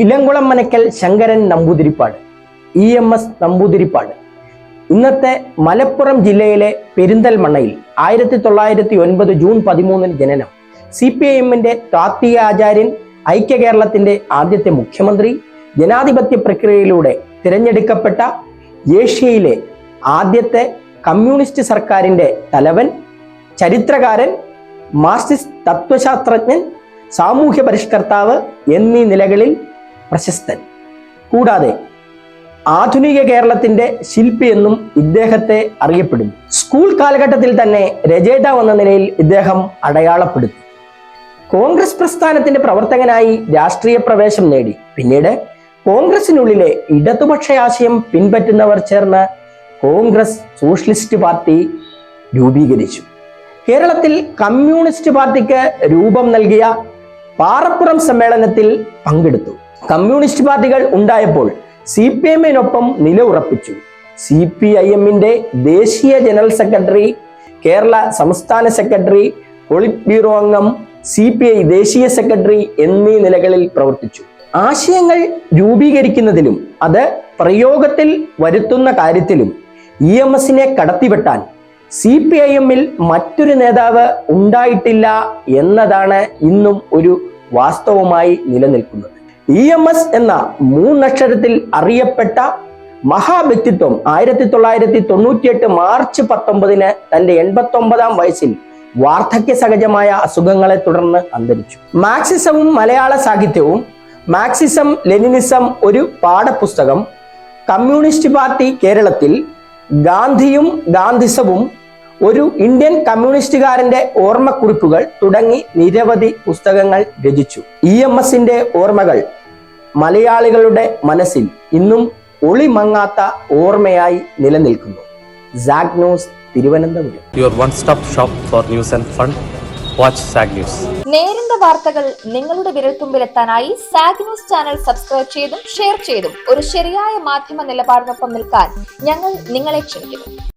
Elamkulam Manakkal Sankaran Namboodiripad E M S Namboodiripad. ഇന്നത്തെ മലപ്പുറം ജില്ലയിലെ പെരിന്തൽമണ്ണയിൽ ആയിരത്തി തൊള്ളായിരത്തി ഒൻപത് ജൂൺ പതിമൂന്നിന് ജനനം സി പി ഐ എമ്മിന്റെ താത്വിക ആചാര്യൻ ഐക്യ കേരളത്തിന്റെ ആദ്യത്തെ മുഖ്യമന്ത്രി ജനാധിപത്യ പ്രക്രിയയിലൂടെ തിരഞ്ഞെടുക്കപ്പെട്ട ഏഷ്യയിലെ ആദ്യത്തെ കമ്മ്യൂണിസ്റ്റ് സർക്കാരിന്റെ തലവൻ ചരിത്രകാരൻ മാർക്സിസ്റ്റ് തത്വശാസ്ത്രജ്ഞൻ സാമൂഹ്യ പരിഷ്കർത്താവ് എന്നീ നിലകളിൽ പ്രശസ്തൻ. കൂടാതെ ആധുനിക കേരളത്തിന്റെ ശില്പി എന്നും ഇദ്ദേഹത്തെ അറിയപ്പെടുന്നു. സ്കൂൾ കാലഘട്ടത്തിൽ തന്നെ രചയിതാവ് എന്ന നിലയിൽ ഇദ്ദേഹം അടയാളപ്പെടുത്തി. കോൺഗ്രസ് പ്രസ്ഥാനത്തിന്റെ പ്രവർത്തകനായി രാഷ്ട്രീയ പ്രവേശം നേടി. പിന്നീട് കോൺഗ്രസിനുള്ളിലെ ഇടതുപക്ഷ ആശയം പിൻപറ്റുന്നവർ ചേർന്ന് കോൺഗ്രസ് സോഷ്യലിസ്റ്റ് പാർട്ടി രൂപീകരിച്ചു. കേരളത്തിൽ കമ്മ്യൂണിസ്റ്റ് പാർട്ടിക്ക് രൂപം നൽകിയ പാറപ്പുറം സമ്മേളനത്തിൽ പങ്കെടുത്തു. കമ്മ്യൂണിസ്റ്റ് പാർട്ടികൾ ഉണ്ടായപ്പോൾ സി പി എമ്മിനൊപ്പം നിലയുറപ്പിച്ചു സി പി ഐ എമ്മിന്റെ ദേശീയ ജനറൽ സെക്രട്ടറി കേരള സംസ്ഥാന സെക്രട്ടറി പൊളിറ്റ് ബ്യൂറോ അംഗം സി പി ഐ ദേശീയ സെക്രട്ടറി എന്നീ നിലകളിൽ പ്രവർത്തിച്ചു. ആശയങ്ങൾ രൂപീകരിക്കുന്നതിലും അത് പ്രയോഗത്തിൽ വരുത്തുന്ന കാര്യത്തിലും ഇ എം എസിനെ കടത്തിവെട്ടാൻ സി പി ഐ എമ്മിൽ മറ്റൊരു നേതാവ് ഉണ്ടായിട്ടില്ല എന്നതാണ് ഇന്നും ഒരു വാസ്തവമായി നിലനിൽക്കുന്നത്. ഇ എം എസ് എന്ന മൂന്നക്ഷരത്തിൽ അറിയപ്പെട്ട മഹാവ്യക്തിത്വം ആയിരത്തി തൊള്ളായിരത്തി തൊണ്ണൂറ്റിയെട്ട് മാർച്ച് പത്തൊമ്പതിന് തന്റെ എൺപത്തി ഒമ്പതാം വയസ്സിൽ വാർദ്ധക്യ സഹജമായ അസുഖങ്ങളെ തുടർന്ന് അന്തരിച്ചു. മാക്സിസവും മലയാള സാഹിത്യവും മാക്സിസം ലെനിനിസം ഒരു പാഠപുസ്തകം കമ്മ്യൂണിസ്റ്റ് പാർട്ടി കേരളത്തിൽ ഗാന്ധിയും ഗാന്ധിസവും ഒരു ഇന്ത്യൻ കമ്മ്യൂണിസ്റ്റുകാരന്റെ ഓർമ്മക്കുറിപ്പുകൾ തുടങ്ങി നിരവധി പുസ്തകങ്ങൾ രചിച്ചു. ഇ എം എസിന്റെ ഓർമ്മകൾ മലയാളികളുടെ മനസ്സിൽ ഇന്നും ഒളിമങ്ങാത്ത ഓർമ്മയായി നിലനിൽക്കുന്നു. Sag News Thiruvananthapuram. Your one stop shop for news and fun watch Sag News നേരിന്റെ വാർത്തകൾ നിങ്ങളുടെ വിരൽത്തുമ്പിലെത്താനായി സാഗ് ന്യൂസ് ചാനൽ സബ്സ്ക്രൈബ് ചെയ്തും ഷെയർ ചെയ്തും. ഒരു ശരിയായ മാധ്യമ നിലപാടിനൊപ്പം നിൽക്കാൻ ഞങ്ങൾ നിങ്ങളെ ക്ഷണിക്കുന്നു.